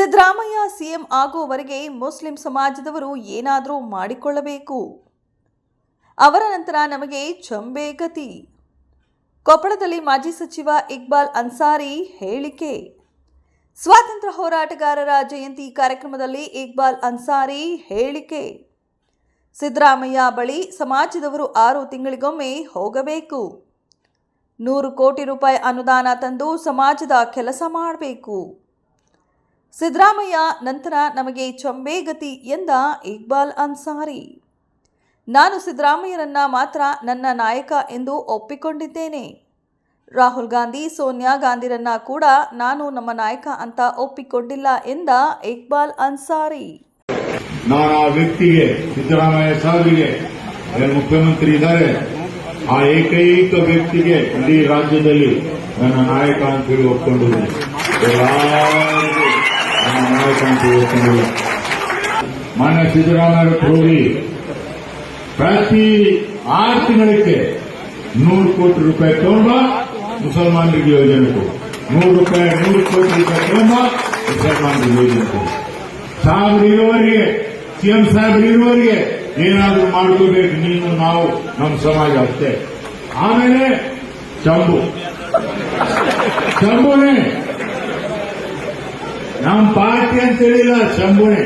Siddaramaiah CM ಆಗುವವರೆಗೆ Muslim ಸಮಾಜದವರು ಏನಾದರೂ ಮಾಡಿಕೊಳ್ಳಬೇಕು. ಅವರ ನಂತರ ನಮಗೆ ಚಂಬೆ ಗತಿ. ಕೊಪ್ಪಳದಲ್ಲಿ ಮಾಜಿ ಸಚಿವ ಇಕ್ಬಾಲ್ ಅನ್ಸಾರಿ ಹೇಳಿಕೆ. ಸ್ವಾತಂತ್ರ್ಯ ಹೋರಾಟಗಾರರ ಜಯಂತಿ ಕಾರ್ಯಕ್ರಮದಲ್ಲಿ ಇಕ್ಬಾಲ್ ಅನ್ಸಾರಿ ಹೇಳಿಕೆ. ಸಿದ್ದರಾಮಯ್ಯ ಬಳಿ ಸಮಾಜದವರು ಆರು ತಿಂಗಳಿಗೊಮ್ಮೆ ಹೋಗಬೇಕು. ನೂರು ಕೋಟಿ ರೂಪಾಯಿ ಅನುದಾನ ತಂದು ಸಮಾಜದ ಕೆಲಸ ಮಾಡಬೇಕು. ಸಿದ್ದರಾಮಯ್ಯ ನಂತರ ನಮಗೆ ಚೊಂಬೇಗತಿ ಗತಿ ಎಂದ ಇಕ್ಬಾಲ್ ಅನ್ಸಾರಿ. ನಾನು ಸಿದ್ದರಾಮಯ್ಯರನ್ನ ಮಾತ್ರ ನನ್ನ ನಾಯಕ ಎಂದು ಒಪ್ಪಿಕೊಂಡಿದ್ದೇನೆ. ರಾಹುಲ್ ಗಾಂಧಿ, ಸೋನಿಯಾ ಗಾಂಧಿರನ್ನ ಕೂಡ ನಾನು ನಮ್ಮ ನಾಯಕ ಅಂತ ಒಪ್ಪಿಕೊಂಡಿಲ್ಲ ಎಂದ ಇಕ್ಬಾಲ್ ಅನ್ಸಾರಿ. ನಾನು ಆ ವ್ಯಕ್ತಿಗೆ, ಸಿದ್ದರಾಮಯ್ಯ ಸಾಹೇಬರಿಗೆ ಮುಖ್ಯಮಂತ್ರಿ ಇದ್ದಾರೆ. ಆ ಏಕೈಕ ವ್ಯಕ್ತಿಗೆ ಇಡೀ ರಾಜ್ಯದಲ್ಲಿ ನನ್ನ ನಾಯಕ ಅಂತ ಹೇಳಿ ಎಲ್ಲರಿಗೂ ನನ್ನ ಒಪ್ಕೊಂಡಿಲ್ಲ ಮಾನ್ಯ ಸಿದ್ದರಾಮಯ್ಯ ಹೋಗಿ ಪ್ರತಿ ಆರು ತಿಂಗಳಿಗೆ ನೂರು ಕೋಟಿ ರೂಪಾಯಿ ತಗೊಂಡು ಮುಸಲ್ಮಾನರಿಗೆ ಯೋಜನೆ ಕೊಡು. ನೂರು ರೂಪಾಯಿ, ನೂರು ಕೋಟಿ ರೂಪಾಯಿ ತಗೊಂಡು ಮುಸಲ್ಮಾನರಿಗೆ ಯೋಜನೆ ಕೊಡು. ಸಾಹೇಬ್ರು ಇರುವವರೆಗೆ, ಸಿಎಂ ಸಾಹೇಬ್ರು ಇರುವವರಿಗೆ ಏನಾದರೂ ಮಾಡ್ಕೋಬೇಕು, ನೀನು ನಾವು, ನಮ್ಮ ಸಮಾಜ ಅಷ್ಟೇ. ಆಮೇಲೆ ಚಂಬು. ಚಂಬುನೇ ನಮ್ಮ ಪಾರ್ಟಿ ಅಂತ ಹೇಳಿಲ್ಲ ಶಂಭುನೇ